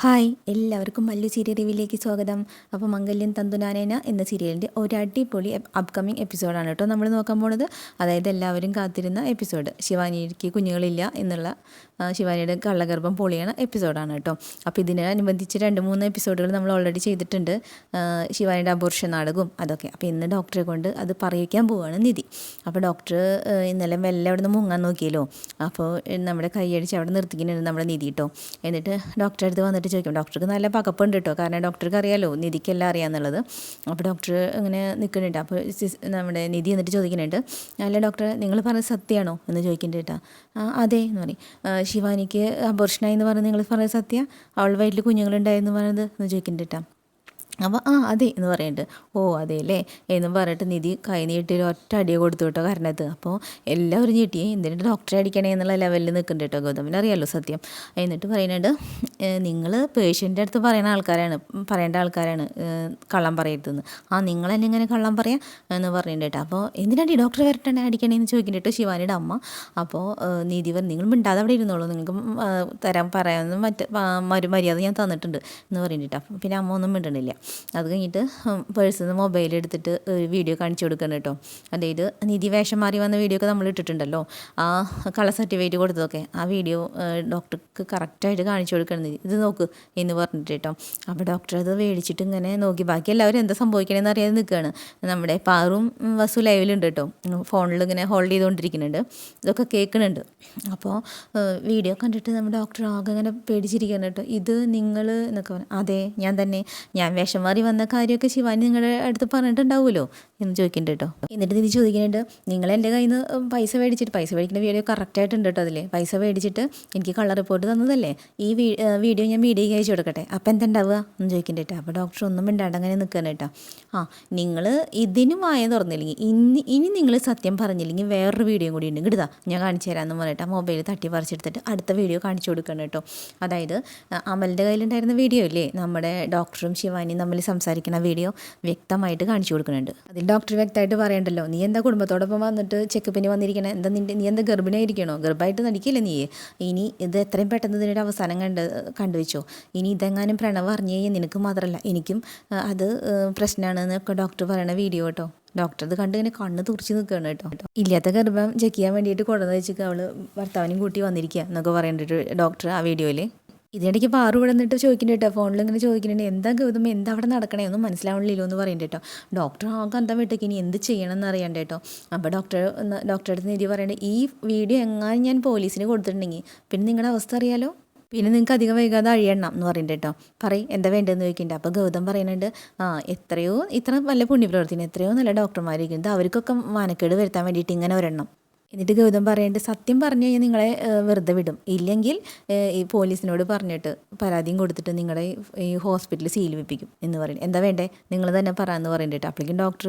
Hi എല്ലാവർക്കും Mallu serial റിവ്യൂലേക്ക് സ്വാഗതം. അപ്പോൾ മംഗല്യം തന്തുനാനേന എന്ന സീരിയലിന്റെ ഒരു അടിപൊളി അപ്കമിങ് എപ്പിസോഡാണ് കേട്ടോ നമ്മൾ നോക്കാൻ പോണത്. അതായത് എല്ലാവരും കാത്തിരുന്ന എപ്പിസോഡ് ശിവാനിക്ക് കുഞ്ഞുങ്ങളില്ല എന്നുള്ള ശിവാനിയുടെ കള്ളഗർഭം പൊളിയണ എപ്പിസോഡാണ് കേട്ടോ. അപ്പോൾ ഇതിനനുബന്ധിച്ച് രണ്ട് മൂന്ന് എപ്പിസോഡുകൾ നമ്മൾ ഓൾറെഡി ചെയ്തിട്ടുണ്ട്. ശിവാനിയുടെ അബോർഷൻ നാടകവും അതൊക്കെ. അപ്പോൾ ഇന്ന് ഡോക്ടറെ കൊണ്ട് അത് പറയിക്കാൻ പോവുകയാണ് നിധി. അപ്പോൾ ഡോക്ടർ ഇന്നലെ മെല്ലെ അവിടെ നിന്ന് മുങ്ങാൻ നോക്കിയല്ലോ. അപ്പോൾ നമ്മുടെ കൈയടിച്ച് അവിടെ നിർത്തിക്കുന്നുണ്ട് നമ്മുടെ നിധി കേട്ടോ എന്നിട്ട് ഡോക്ടറെ അടുത്ത് വന്നിട്ട് ചോദിക്കും. ഡോക്ടർക്ക് നല്ല പകപ്പുണ്ട് കേട്ടോ കാരണം ഡോക്ടർക്ക് അറിയാലോ നിധിക്കെല്ലാം അറിയാമെന്നുള്ളത് അപ്പോൾ ഡോക്ടർ ഇങ്ങനെ നിൽക്കുന്നുണ്ട്. അപ്പോൾ നമ്മുടെ നിധി എന്നിട്ട് ചോദിക്കുന്നുണ്ട്. അല്ല ഡോക്ടർ നിങ്ങൾ പറഞ്ഞത് സത്യമാണോ എന്ന് ചോദിക്കുന്നുണ്ട് കേട്ടോ അതെ എന്ന് പറയും. "ആ, ശിവാനിക്ക് അബോർഷനായി എന്ന് പറഞ്ഞ് നിങ്ങൾ പറഞ്ഞത് സത്യ? അവൾ വയറ്റിൽ കുഞ്ഞുങ്ങളുണ്ടായെന്ന് പറഞ്ഞത് എന്ന് ചോദിക്കുന്നുണ്ട് കേട്ടോ അപ്പോൾ ആ അതെ എന്ന് പറയുന്നുണ്ട് ഓ അതെ അല്ലേ എന്ന് പറഞ്ഞിട്ട് നിധി കൈ നീട്ടി ഒറ്റ അടി കൊടുത്തു കേട്ടോ കാരണത്ത് അപ്പോൾ എല്ലാവരും ഞെട്ടി എന്തിനാണ് ഡോക്ടറെ അടിക്കണേ എന്നുള്ള ലെവലിൽ നിൽക്കുന്നുണ്ട് കേട്ടോ ഗൗതമിന് അറിയാമല്ലോ സത്യം. എന്നിട്ട് പറയുന്നുണ്ട് നിങ്ങൾ പേഷ്യന്റെ അടുത്ത് പറയുന്ന ആൾക്കാരാണ് പറയേണ്ട ആൾക്കാരാണ് കള്ളം പറയരുതെന്ന്. ആ നിങ്ങൾ തന്നെ ഇങ്ങനെ കള്ളം പറയാം? എന്ന് പറയുന്നുണ്ട് കേട്ടോ. അപ്പോൾ എന്തിനാണ് ഈ ഡോക്ടറെ വരട്ടെ അടിക്കണേന്ന് ചോദിക്കുന്നുണ്ട് കേട്ടോ ശിവാനിയുടെ അമ്മ. അപ്പോൾ നിധി പറഞ്ഞു നിങ്ങൾ മിണ്ടാതെ അവിടെ ഇരുന്നോളൂ നിങ്ങൾക്ക് തരാൻ പറയാമെന്ന് മറ്റ് മര്യാദ ഞാൻ തന്നിട്ടുണ്ട് എന്ന് പറയുന്നുണ്ട് കേട്ടോ. പിന്നെ അമ്മ ഒന്നും മിണ്ടണില്ല. അത് കഴിഞ്ഞിട്ട് പേഴ്സിൽ നിന്ന് മൊബൈൽ എടുത്തിട്ട് ഒരു വീഡിയോ കാണിച്ചു കൊടുക്കണം കേട്ടോ. അതായത് നിധി വേഷം മാറി വന്ന വീഡിയോ ഒക്കെ നമ്മൾ ഇട്ടിട്ടുണ്ടല്ലോ. ആ കളർ സർട്ടിഫിക്കറ്റ് കൊടുത്തതൊക്കെ. ആ വീഡിയോ ഡോക്ടർക്ക് കറക്റ്റായിട്ട് കാണിച്ചു കൊടുക്കണം ഇത് നോക്ക് എന്ന് പറഞ്ഞിട്ട് കേട്ടോ. അപ്പോൾ ഡോക്ടർ അത് മേടിച്ചിട്ട് ഇങ്ങനെ നോക്കി. ബാക്കി എല്ലാവരും എന്താ സംഭവിക്കണമെന്ന് അറിയാതെ നിൽക്കുകയാണ് നമ്മുടെ പാറും വസു ലൈവിലുണ്ട് കേട്ടോ. ഫോണിൽ ഇങ്ങനെ ഹോൾഡ് ചെയ്തുകൊണ്ടിരിക്കുന്നുണ്ട് ഇതൊക്കെ കേൾക്കുന്നുണ്ട്. അപ്പോൾ വീഡിയോ കണ്ടിട്ട് നമ്മുടെ ഡോക്ടർ ആകെ ഇങ്ങനെ പേടിച്ചിരിക്കുകയാണ് കേട്ടോ. ഇത് നിങ്ങൾ എന്നൊക്കെ പറഞ്ഞു അതെ ഞാൻ തന്നെ. ഞാൻ വേഷം മാറി വന്ന കാര്യമൊക്കെ ശിവാനി നിങ്ങളുടെ അടുത്ത് പറഞ്ഞിട്ടുണ്ടാവുമല്ലോ എന്ന് ചോദിക്കുന്നുണ്ട് കേട്ടോ. എന്നിട്ട് തിരിച്ച് ചോദിക്കുന്നുണ്ട് നിങ്ങൾ എന്റെ കയ്യിൽ നിന്ന് പൈസ മേടിച്ചിട്ട് പൈസ മേടിക്കുന്ന വീഡിയോ കറക്റ്റായിട്ടുണ്ട് കേട്ടോ അതിൽ പൈസ മേടിച്ചിട്ട് എനിക്ക് കളർ റിപ്പോർട്ട് തന്നതല്ലേ? ഈ വീഡിയോ ഞാൻ മീഡിയയ്ക്ക് അയച്ചു കൊടുക്കട്ടെ. അപ്പം എന്താ എന്ന് ചോദിക്കുന്നുണ്ട് കേട്ടോ. അപ്പോൾ ഡോക്ടർ ഒന്നും മിണ്ടാണ്ട് അങ്ങനെ നിൽക്കണം കേട്ടോ. ആ നിങ്ങൾ ഇതിനും വായ തുറന്നില്ലെങ്കിൽ ഇനി ഇനി നിങ്ങൾ സത്യം പറഞ്ഞില്ലെങ്കിൽ വേറൊരു വീഡിയോ കൂടി ഉണ്ട്. കിട്ടുക ഞാൻ കാണിച്ചു തരാമെന്ന് പറഞ്ഞിട്ട് മൊബൈൽ തട്ടി പറിച്ചെടുത്തിട്ട് അടുത്ത വീഡിയോ കാണിച്ചു കൊടുക്കണം കേട്ടോ. അതായത് അമലിന്റെ കയ്യിലുണ്ടായിരുന്ന വീഡിയോ ഇല്ലേ? നമ്മുടെ ഡോക്ടറും ശിവാനിയും തമ്മിൽ സംസാരിക്കുന്ന വീഡിയോ വ്യക്തമായിട്ട് കാണിച്ചു കൊടുക്കുന്നുണ്ട്. അതിൽ ഡോക്ടർ വ്യക്തമായിട്ട് പറയണ്ടല്ലോ നീ എന്താ കുടുംബത്തോടൊപ്പം വന്നിട്ട് ചെക്കപ്പിന് വന്നിരിക്കണേ? എന്താ നിന്റെ നീ എന്താ ഗർഭിണിയായിരിക്കണോ? ഗർഭമായിട്ട് നടിക്കില്ല നീ ഇനി ഇത് എത്രയും പെട്ടെന്ന് ഇതിനൊരു അവസാനം കണ്ട് കണ്ടുവെച്ചോ. ഇനി ഇതെങ്ങാനും പ്രണവ് അറിഞ്ഞു കഴിഞ്ഞാൽ നിനക്ക് മാത്രമല്ല എനിക്കും അത് പ്രശ്നമാണ് എന്നൊക്കെ ഡോക്ടർ പറയണ വീഡിയോ കേട്ടോ. ഡോക്ടർ അത് കണ്ട് ഇങ്ങനെ കണ്ണ് തുറച്ച് നിൽക്കുകയാണ് കേട്ടോ. ഇല്ലാത്ത ഗർഭം ചെക്ക് ചെയ്യാൻ വേണ്ടിയിട്ട് കൊണ്ടുവന്ന് വെച്ചിട്ട് അവൾ ഭർത്താവിനും കൂട്ടി വന്നിരിക്കുക എന്നൊക്കെ പറയേണ്ടിട്ട് ഡോക്ടർ ആ വീഡിയോയിൽ ഇതിനിടയ്ക്ക് പാറു ഇവിടെ നിന്നിട്ട് ചോദിക്കുന്നുണ്ട് കേട്ടോ ഫോണിൽ ഇങ്ങനെ ചോദിക്കുന്നുണ്ട് എന്താ ഗൗതം എന്താ അവിടെ നടക്കണേ? ഒന്നും മനസ്സിലാവണില്ലല്ലോ എന്ന് പറയുന്നുണ്ട് കേട്ടോ. ഡോക്ടർ ആകെ എന്താ വിട്ടേക്ക് ഇനി എന്ത് ചെയ്യണം എന്ന് അറിയണ്ട കേട്ടോ. അപ്പോൾ ഡോക്ടർ ഡോക്ടറെ അടുത്ത് നിധി പറയണ്ടേ ഈ വീഡിയോ എങ്ങാനും ഞാൻ പോലീസിന് കൊടുത്തിട്ടുണ്ടെങ്കിൽ പിന്നെ നിങ്ങളുടെ അവസ്ഥ അറിയാലോ? പിന്നെ നിങ്ങൾക്ക് അധികം വൈകാതെ അഴിയണം എന്ന് പറയുന്നുണ്ട് കേട്ടോ. പറയും എന്താ വേണ്ടതെന്ന് ചോദിക്കുന്നുണ്ട്. അപ്പോൾ ഗൗതം പറയുന്നുണ്ട് ആ എത്രയോ ഇത്ര നല്ല പുണ്യപ്രവർത്തിന് എത്രയോ നല്ല ഡോക്ടർമാരിരിക്കുന്നത് അവർക്കൊക്കെ മാനക്കേട് വരുത്താൻ വേണ്ടിയിട്ട് ഇങ്ങനെ ഒരെണ്ണം. എന്നിട്ട് ഗൗതം പറയേണ്ടത് സത്യം പറഞ്ഞു കഴിഞ്ഞാൽ നിങ്ങളെ വെറുതെ വിടും. ഇല്ലെങ്കിൽ ഈ പോലീസിനോട് പറഞ്ഞിട്ട് പരാതിയും കൊടുത്തിട്ട് നിങ്ങളെ ഈ ഹോസ്പിറ്റലിൽ സീൽ വിപ്പിക്കും എന്ന് പറയും. എന്താ വേണ്ടേ? നിങ്ങൾ തന്നെ പറയാമെന്ന് പറയേണ്ടിട്ട്. അപ്പോഴേക്കും ഡോക്ടർ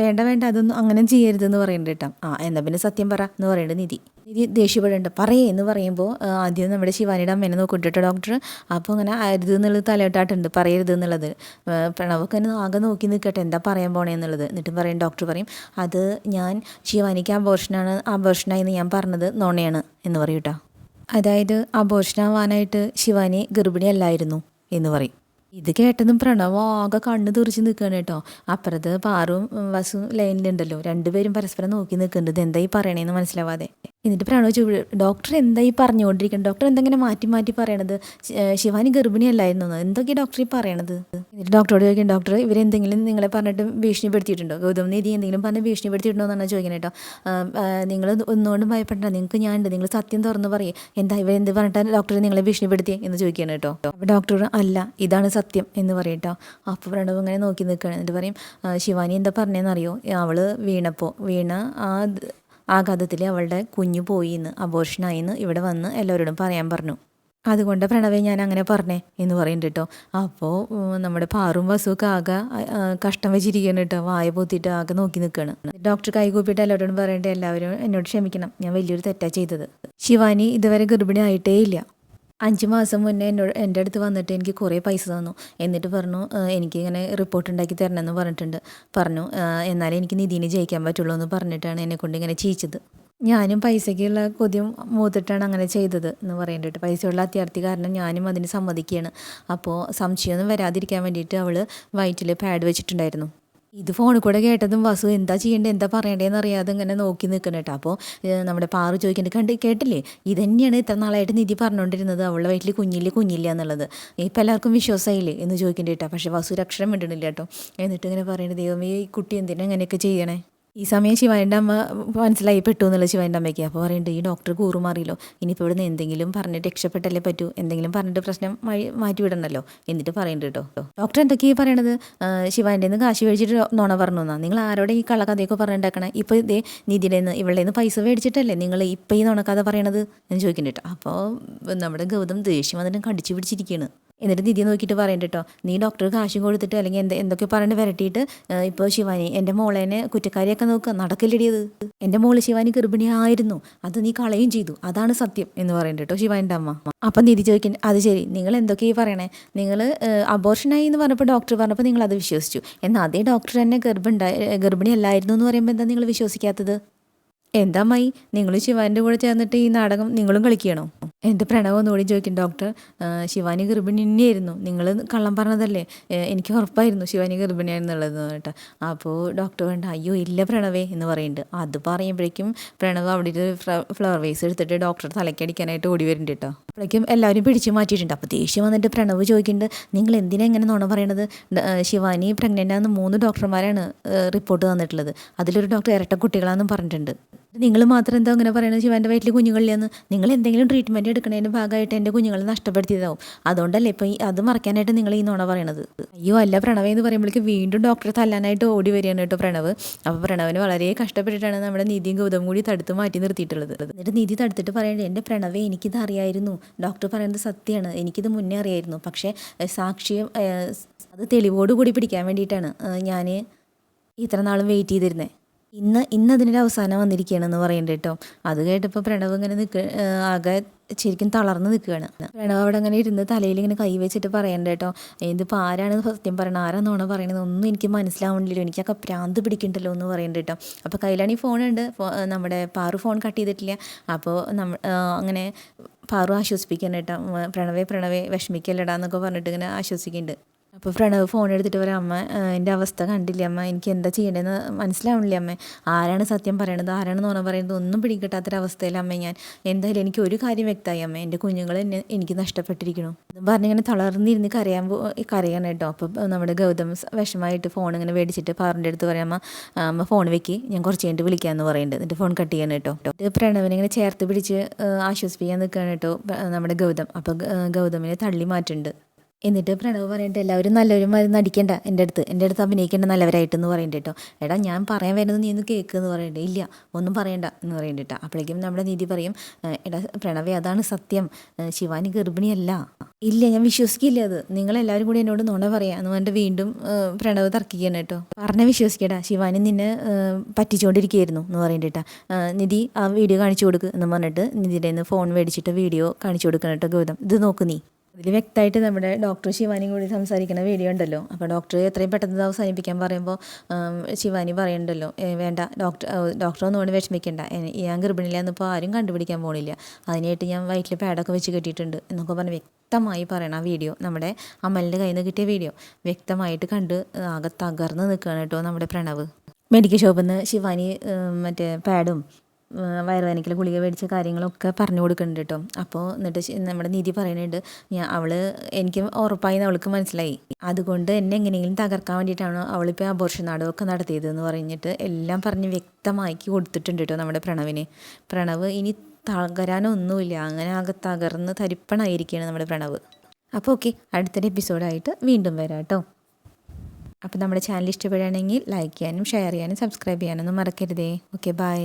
വേണ്ട വേണ്ട അതൊന്നും അങ്ങനെ ചെയ്യരുതെന്ന് പറയണ്ട കേട്ടോ. ആ എന്നാ പിന്നെ സത്യം പറ എന്ന് പറയേണ്ടത് നിധി. നിധി ദേഷ്യപ്പെടേണ്ട. പറയേ എന്ന് പറയുമ്പോൾ ആദ്യം നമ്മുടെ ശിവാനിയുടെ അമ്മേനെ നോക്കിയിട്ട് ഡോക്ടർ അപ്പോൾ അങ്ങനെ അരുത് എന്നുള്ളത് തലയിട്ടാട്ടുണ്ട് പറയരുത് എന്നുള്ളത്. പ്രണവൊക്കെ എന്നെ ആകെ നോക്കി നിൽക്കട്ടെ. എന്താ പറയാൻ പോണേ എന്നുള്ളത്. എന്നിട്ട് പറയും ഡോക്ടർ പറയും അത് ഞാൻ ശിവാനിക്ക് അബോർഷനാണ് അബോർഷനായി എന്ന് ഞാൻ പറഞ്ഞത് നോണയാണ് എന്ന് പറയൂട്ടോ അതായത് അബോർഷനാവാനായിട്ട് ശിവാനി ഗർഭിണിയല്ലായിരുന്നു എന്ന് പറയും. ഇത് കേട്ടതും പ്രണവ് ആകെ കണ്ണ് തുറിച്ച് നിൽക്കുകയാണ് കേട്ടോ. അപ്പുറത്ത് പാറും വസു ലൈനിലുണ്ടല്ലോ. രണ്ടുപേരും പരസ്പരം നോക്കി നിൽക്കുന്നുണ്ട്. ഇത് എന്തായി പറയണേന്ന് മനസ്സിലാവാതെ. എന്നിട്ട് പ്രണവ് ചോദി ഡോക്ടർ എന്തായി പറഞ്ഞുകൊണ്ടിരിക്കുന്നത് ഡോക്ടർ എന്തെങ്കിലും മാറ്റി മാറ്റി പറയണത്? ശിവാനി ഗർഭിണിയല്ലായിരുന്നു എന്തൊക്കെ ഡോക്ടർ ഈ പറയണത്? എന്നിട്ട് ഡോക്ടറോട് ചോദിക്കും ഡോക്ടർ ഇവരെന്തെങ്കിലും നിങ്ങളെ പറഞ്ഞിട്ട് ഭീഷണിപ്പെടുത്തിയിട്ടുണ്ടോ? ഗൗതം നീതി എന്തെങ്കിലും പറഞ്ഞ് ഭീഷണിപ്പെടുത്തിയിട്ടുണ്ടോ എന്നാണ് ചോദിക്കുന്നത് കേട്ടോ. നിങ്ങൾ ഒന്നുകൊണ്ടും ഭയപ്പെടണ്ട. നിങ്ങൾക്ക് ഞാനുണ്ട്. നിങ്ങൾ സത്യം തുറന്ന് പറയും. എന്താ ഇവരെന്ത് പറഞ്ഞിട്ടാണ് ഡോക്ടർ നിങ്ങളെ ഭീഷണിപ്പെടുത്തിയേ? എന്ന് ചോദിക്കുകയാണ് കേട്ടോ. അപ്പോൾ ഡോക്ടർ അല്ല ഇതാണ് സത്യം എന്ന് പറയും കേട്ടോ. അപ്പോൾ പ്രണവ് ഇങ്ങനെ നോക്കി നിൽക്കുകയാണ്. എന്നിട്ട് പറയും ശിവാനി എന്താ പറഞ്ഞതെന്നറിയോ അവൾ വീണപ്പോൾ വീണ ആ ആഘാതത്തിൽ അവളുടെ കുഞ്ഞു പോയി എന്ന് അബോർഷനായി എന്ന് ഇവിടെ വന്ന് എല്ലാവരോടും പറയാൻ പറഞ്ഞു. അതുകൊണ്ട് പ്രണവേ ഞാൻ അങ്ങനെ പറഞ്ഞേ എന്ന് പറയുന്നുണ്ട് കേട്ടോ. അപ്പോൾ നമ്മുടെ പാറും വസുവൊക്കെ ആകെ കഷ്ടം വെച്ചിരിക്കുകയാണ് കേട്ടോ. വായ പൊത്തിയിട്ട് ആകെ നോക്കി നിൽക്കുകയാണ്. ഡോക്ടർ കൈകൂപ്പിയിട്ട് എല്ലാവരോടും പറയേണ്ടത് എല്ലാവരും എന്നോട് ക്ഷമിക്കണം. ഞാൻ വലിയൊരു തെറ്റാണ് ചെയ്തത്. ശിവാനി ഇതുവരെ ഗർഭിണി ആയിട്ടേ ഇല്ല. അഞ്ച് മാസം മുന്നേ എന്നോട് എന്റെ അടുത്ത് വന്നിട്ട് എനിക്ക് കുറേ പൈസ തന്നു. എന്നിട്ട് പറഞ്ഞു എനിക്കിങ്ങനെ റിപ്പോർട്ട് ഉണ്ടാക്കി തരണമെന്ന് പറഞ്ഞിട്ടുണ്ട്. പറഞ്ഞു "ആ, എന്നാലേ എനിക്ക് നിധിനെ ജയിക്കാൻ പറ്റുള്ളൂ എന്ന് പറഞ്ഞിട്ടാണ് എന്നെ കൊണ്ട് ഇങ്ങനെ ചെയ്യിച്ചത് ഞാനും പൈസയ്ക്കുള്ള കൊതിയും മൂത്തിട്ടാണ് അങ്ങനെ ചെയ്തത് എന്ന് പറയേണ്ടിട്ട് പൈസയുള്ള അത്യാർത്ഥി കാരണം ഞാനും അതിന് സമ്മതിക്കുകയാണ്. അപ്പോൾ സംശയമൊന്നും വരാതിരിക്കാൻ വേണ്ടിയിട്ട് അവൾ വയറ്റിൽ പാഡ് വെച്ചിട്ടുണ്ടായിരുന്നു. ഇത് ഫോണിൽ കൂടെ കേട്ടതും വസു എന്താ ചെയ്യേണ്ടത് എന്താ പറയേണ്ടതെന്ന് അറിയാതെ ഇങ്ങനെ നോക്കി നിൽക്കണം കേട്ടോ അപ്പോൾ നമ്മുടെ പാറു ചോദിക്കേണ്ടത് കണ്ട് കേട്ടില്ലേ? ഇത് തന്നെയാണ് ഇത്ര നാളായിട്ട് നിധി പറഞ്ഞുകൊണ്ടിരുന്നത് അവളുടെ വീട്ടിൽ കുഞ്ഞില്ല കുഞ്ഞില്ല എന്നുള്ളത്. ഇപ്പം എല്ലാവർക്കും വിശ്വാസമായില്ലേ എന്ന് ചോദിക്കേണ്ടി കേട്ടോ പക്ഷേ വസു അക്ഷരം മിണ്ടണില്ല കേട്ടോ എന്നിട്ട് ഇങ്ങനെ പറയുന്നത് ദൈവമേ ഈ കുട്ടി എന്തിനാ അങ്ങനെയൊക്കെ ചെയ്യണേ? ഈ സമയം ശിവാന്റെ അമ്മ മനസ്സിലായി പെട്ടു എന്നുള്ള ശിവാന്റെ അമ്മയ്ക്ക് അപ്പോൾ പറയുന്നുണ്ട് ഈ ഡോക്ടർ കൂറുമാറിയല്ലോ. ഇനിയിപ്പോൾ ഇവിടുന്ന് എന്തെങ്കിലും പറഞ്ഞിട്ട് രക്ഷപ്പെട്ടല്ലേ പറ്റൂ? എന്തെങ്കിലും പറഞ്ഞിട്ട് പ്രശ്നം മാറ്റി വിടണമല്ലോ എന്നിട്ട് പറയുന്നുണ്ട് കേട്ടോ ഡോക്ടർ എന്തൊക്കെയാണ് പറയണത്? ശിവാന്റെ നിന്ന് കാശ് മേടിച്ചിട്ട് നോണ പറഞ്ഞു എന്നാൽ നിങ്ങൾ ആരോടെ ഈ കള്ളക്കഥയൊക്കെ പറഞ്ഞിട്ടുണ്ടാക്കണേ ഇപ്പോൾ ഇതേ നിധിയുടെ നിന്ന് ഇവളുടെ നിന്ന് പൈസ മേടിച്ചിട്ടല്ലേ നിങ്ങൾ ഇപ്പോൾ ഈ നോണക്കഥ പറയണത്? എന്ന് ചോദിക്കുന്നുണ്ട് അപ്പോൾ നമ്മുടെ ഗൗതം ദേഷ്യം അതിനെ കടിച്ചു പിടിച്ചിരിക്കുകയാണ് എന്നിട്ട് നിധി നോക്കിയിട്ട് പറയണ്ട കേട്ടോ നീ ഡോക്ടർ കാശും കൊടുത്തിട്ട് അല്ലെങ്കിൽ എന്ത് എന്തൊക്കെ പറഞ്ഞ് വരട്ടിയിട്ട് ഇപ്പോൾ ശിവാനി എന്റെ മോളേനെ കുറ്റക്കാരിയൊക്കെ നോക്കുക നടക്കില്ലടിയത് എന്റെ മോൾ ശിവാനി ഗർഭിണിയായിരുന്നു. അത് നീ കളയും ചെയ്തു. അതാണ് സത്യം എന്ന് പറയണ്ട കേട്ടോ ശിവാനിന്റെ അമ്മ. അപ്പം നിധി ചോദിക്കും അത് ശരി. നിങ്ങൾ എന്തൊക്കെയാ പറയണേ? നിങ്ങൾ അബോർഷനായി എന്ന് പറഞ്ഞപ്പോൾ ഡോക്ടർ പറഞ്ഞപ്പോൾ നിങ്ങൾ അത് വിശ്വസിച്ചു. എന്നാൽ അതേ ഡോക്ടർ തന്നെ ഗർഭിണി ഗർഭിണി അല്ലായിരുന്നു എന്ന് പറയുമ്പോൾ എന്താ നിങ്ങൾ വിശ്വസിക്കാത്തത്? എന്താ മൈ നിങ്ങൾ ശിവാന്റെ കൂടെ ചേർന്നിട്ട് ഈ നാടകം നിങ്ങളും കളിക്കണോ? എന്റെ പ്രണവ് ഒന്നുകൂടി ചോദിക്കും. ഡോക്ടർ ശിവാനി ഗർഭിണി തന്നെയായിരുന്നു. നിങ്ങൾ കള്ളം പറഞ്ഞതല്ലേ? എനിക്ക് ഉറപ്പായിരുന്നു ശിവാനി ഗർഭിണിയായിരുന്നുള്ളത് കേട്ടോ അപ്പോൾ ഡോക്ടർ വേണ്ട. അയ്യോ ഇല്ല പ്രണവേ എന്ന് പറയുന്നുണ്ട്. അത് പറയുമ്പോഴേക്കും പ്രണവ് അവിടെ ഫ്ലവർ വേസ് എടുത്തിട്ട് ഡോക്ടർ തലക്കടിക്കാനായിട്ട് ഓടി വരുന്നുണ്ട് കേട്ടോ. അപ്പോഴേക്കും എല്ലാവരും പിടിച്ചു മാറ്റിയിട്ടുണ്ട്. അപ്പോൾ ദേഷ്യം വന്നിട്ട് പ്രണവ് ചോദിക്കുന്നുണ്ട് നിങ്ങൾ എന്തിനാ ഇങ്ങനെ നുണ പറയണത്? ശിവാനി പ്രഗ്നന്റ് ആണെന്ന് മൂന്ന് ഡോക്ടർമാരാണ് റിപ്പോർട്ട് തന്നിട്ടുള്ളത്. അതിലൊരു ഡോക്ടർ ഇരട്ട കുട്ടികളാണെന്നും പറഞ്ഞിട്ടുണ്ട്. നിങ്ങൾ മാത്രം എന്താ അങ്ങനെ പറയണത്? ശിവന്റെ വയറ്റിൽ കുഞ്ഞുങ്ങളില്ലെന്ന്. നിങ്ങൾ എന്തെങ്കിലും ട്രീറ്റ്മെന്റ് എടുക്കുന്നതിന്റെ ഭാഗമായിട്ട് എന്റെ കുഞ്ഞുങ്ങളെ നഷ്ടപ്പെടുത്തിയതാവും. അതുകൊണ്ടല്ലേ ഇപ്പം അത് മറക്കാനായിട്ട് നിങ്ങൾ ഈ നോണ പറയണത്? അയ്യോ അല്ല പ്രണവ് എന്ന് പറയുമ്പോഴേക്ക് വീണ്ടും ഡോക്ടറെ തല്ലാനായിട്ട് ഓടി വരികയാണ് കേട്ടോ പ്രണവ്. അപ്പോൾ പ്രണവിന് വളരെ കഷ്ടപ്പെട്ടിട്ടാണ് നമ്മുടെ നിധിയും ഗൗതം കൂടി തടുത്ത് മാറ്റി നിർത്തിയിട്ടുള്ളത്. എന്നിട്ട് നിധി തടുത്തിട്ട് പറയേണ്ടത് എന്റെ പ്രണവേ എനിക്കിത് അറിയായിരുന്നു. ഡോക്ടർ പറയുന്നത് സത്യമാണ്. എനിക്കിത് മുന്നേ അറിയായിരുന്നു. പക്ഷേ സാക്ഷിയും അത് തെളിവോടുകൂടി പിടിക്കാൻ വേണ്ടിയിട്ടാണ് ഞാൻ ഇത്ര നാളും വെയിറ്റ് ചെയ്തിരുന്നത് ഇന്ന് ഇന്ന് അതിനൊരു അവസാനം വന്നിരിക്കുകയാണെന്ന് പറയുന്നുണ്ട് കേട്ടോ. അത് കേട്ടപ്പോൾ പ്രണവ് ഇങ്ങനെ നിൽക്ക ആകെ ശരിക്കും തളർന്ന് നിൽക്കുകയാണ്. പ്രണവ് അവിടെ അങ്ങനെ ഇരുന്ന് തലയിൽ ഇങ്ങനെ കൈ വെച്ചിട്ട് പറയണ്ട കേട്ടോ. ഇതിപ്പോൾ ആരാണ് സത്യം പറയണത്? ആരാന്നാണോ പറയണത്? ഒന്നും എനിക്ക് മനസ്സിലാവണില്ലല്ലോ. എനിക്കൊക്കെ പ്രാന്ത് പിടിക്കണ്ടല്ലോ എന്ന് പറയുന്നുണ്ട് കേട്ടോ. അപ്പോൾ കയ്യിലാണ് ഈ ഫോണുണ്ട് നമ്മുടെ പാറു ഫോൺ കട്ട് ചെയ്തിട്ടില്ല. അപ്പോൾ നമ്മ അങ്ങനെ പാറു ആശ്വസിപ്പിക്കാൻ കേട്ടോ. പ്രണവേ പ്രണവേ വിഷമിക്കല്ലടാന്നൊക്കെ പറഞ്ഞിട്ട് ഇങ്ങനെ ആശ്വസിക്കുന്നുണ്ട്. അപ്പോൾ പ്രണവ് ഫോൺ എടുത്തിട്ട് പറയാം അമ്മ എന്റെ അവസ്ഥ കണ്ടില്ല അമ്മ? എനിക്ക് എന്താ ചെയ്യേണ്ടതെന്ന് മനസ്സിലാവണില്ല അമ്മ? ആരാണ് സത്യം പറയണത്? ആരാണ് നോണ പറയുന്നത് ഒന്നും പിടികിട്ടാത്തൊരവസ്ഥയിൽ അമ്മ ഞാൻ. എന്തായാലും എനിക്ക് ഒരു കാര്യം വ്യക്തമായി അമ്മ എന്റെ കുഞ്ഞുങ്ങൾ എന്നെ എനിക്ക് നഷ്ടപ്പെട്ടിരിക്കണു പറഞ്ഞിങ്ങനെ തളർന്നിരുന്ന് കരയാൻ പോ കരയാൻ കേട്ടോ. അപ്പോൾ നമ്മുടെ ഗൗതം വിഷമായിട്ട് ഫോൺ ഇങ്ങനെ മേടിച്ചിട്ട് പാറിന്റെ അടുത്ത് പറയാം അമ്മ അമ്മ ഫോൺ വെക്കി. ഞാൻ കുറച്ച് കഴിഞ്ഞിട്ട് വിളിക്കാമെന്ന് പറയുന്നുണ്ട് എന്നിട്ട് ഫോൺ കട്ട് ചെയ്യാൻ കേട്ടോ. പ്രണവിനെ ഇങ്ങനെ ചേർത്ത് പിടിച്ച് ആശ്വസിപ്പിക്കാൻ നിൽക്കുകയാണ് കേട്ടോ നമ്മുടെ ഗൗതം. അപ്പോൾ ഗൗതമിനെ തള്ളി മാറ്റുന്നുണ്ട്. എന്നിട്ട് പ്രണവ് പറയട്ടെ എല്ലാവരും നല്ലവരും മരുന്ന് അടിക്കണ്ട എന്റെ അടുത്ത് എന്റെ അടുത്ത് അഭിനയിക്കേണ്ട നല്ലവരായിട്ടെന്ന് പറയണ്ട കേട്ടോ. എടാ ഞാൻ പറയാൻ വരുന്നത് നീ ഒന്ന് കേൾക്കുമെന്ന് പറയണ്ടേ. ഇല്ല ഒന്നും പറയണ്ട എന്ന് പറയണ്ട കേട്ടോ. അപ്പോഴേക്കും നമ്മുടെ നീതി പറയും എടാ പ്രണവേ അതാണ് സത്യം. ശിവാനി ഗർഭിണിയല്ല. ഇല്ല ഞാൻ വിശ്വസിക്കില്ല അത്. നിങ്ങളെല്ലാവരും കൂടി എന്നോട് നുണ പറയാം. എന്ന് പറഞ്ഞിട്ട് വീണ്ടും പ്രണവ് തർക്കിക്കണം കേട്ടോ. പറഞ്ഞ വിശ്വസിക്കടാ ശിവാനി നിന്നെ പറ്റിച്ചുകൊണ്ടിരിക്കുകയായിരുന്നു എന്ന് പറയണ്ട നിധി ആ വീഡിയോ കാണിച്ചു കൊടുക്കുക എന്ന് പറഞ്ഞിട്ട് നിധിയുടെ ഫോൺ മേടിച്ചിട്ട് വീഡിയോ കാണിച്ചു കൊടുക്കണം കേട്ടോ ഗൗതം. ഇത് നോക്ക് നീ. ഇതിൽ വ്യക്തമായിട്ട് നമ്മുടെ ഡോക്ടർ ശിവാനിയും കൂടി സംസാരിക്കുന്ന വീഡിയോ ഉണ്ടല്ലോ. അപ്പോൾ ഡോക്ടർ എത്രയും പെട്ടെന്ന് അവസാനിപ്പിക്കാൻ പറയുമ്പോൾ ശിവാനി പറയണ്ടല്ലോ വേണ്ട ഡോക്ടർ ഡോക്ടർ ഒന്നുകൊണ്ട് വിഷമിക്കേണ്ട. ഞാൻ ഗർഭിണിയില്ലെന്നിപ്പോൾ ആരും കണ്ടുപിടിക്കാൻ പോണില്ല. അതിനായിട്ട് ഞാൻ വയറ്റിൽ പാഡൊക്കെ വെച്ച് കെട്ടിയിട്ടുണ്ട് എന്നൊക്കെ പറഞ്ഞ് വ്യക്തമായി പറയണം ആ വീഡിയോ നമ്മുടെ അമലിന്റെ കയ്യിൽ നിന്ന് കിട്ടിയ വീഡിയോ വ്യക്തമായിട്ട് കണ്ട് ആകെ തകർന്ന് നിൽക്കുകയാണ് കേട്ടോ നമ്മുടെ പ്രണവ്. മെഡിക്കൽ ഷോപ്പിൽ നിന്ന് ശിവാനി മറ്റേ പാഡും വയറുവേദനയ്ക്കുള്ള ഗുളിക മേടിച്ച കാര്യങ്ങളൊക്കെ പറഞ്ഞു കൊടുക്കുന്നുണ്ട് കേട്ടോ. അപ്പോൾ എന്നിട്ട് നമ്മുടെ നിധി പറയുന്നുണ്ട് ഞാൻ അവൾ എനിക്ക് ഉറപ്പായി അവൾക്ക് മനസ്സിലായി. അതുകൊണ്ട് എന്നെ എങ്ങനെയെങ്കിലും തകർക്കാൻ വേണ്ടിയിട്ടാണ് അവളിപ്പോൾ അബോർഷൻ നാടകമൊക്കെ നടത്തിയത് എന്ന് പറഞ്ഞിട്ട് എല്ലാം പറഞ്ഞ് വ്യക്തമാക്കി കൊടുത്തിട്ടുണ്ട് കേട്ടോ നമ്മുടെ പ്രണവിന്. പ്രണവ് ഇനി തകരാനൊന്നുമില്ല അങ്ങനെ ആകെ തകർന്ന് തരിപ്പണായിരിക്കുകയാണ് നമ്മുടെ പ്രണവ്. അപ്പോൾ ഓക്കെ അടുത്തൊരു എപ്പിസോഡായിട്ട് വീണ്ടും വരാം കേട്ടോ. അപ്പോൾ നമ്മുടെ ചാനൽ ഇഷ്ടപ്പെടുകയാണെങ്കിൽ ലൈക്ക് ചെയ്യാനും ഷെയർ ചെയ്യാനും സബ്സ്ക്രൈബ് ചെയ്യാനൊന്നും മറക്കരുതേ. Okay bye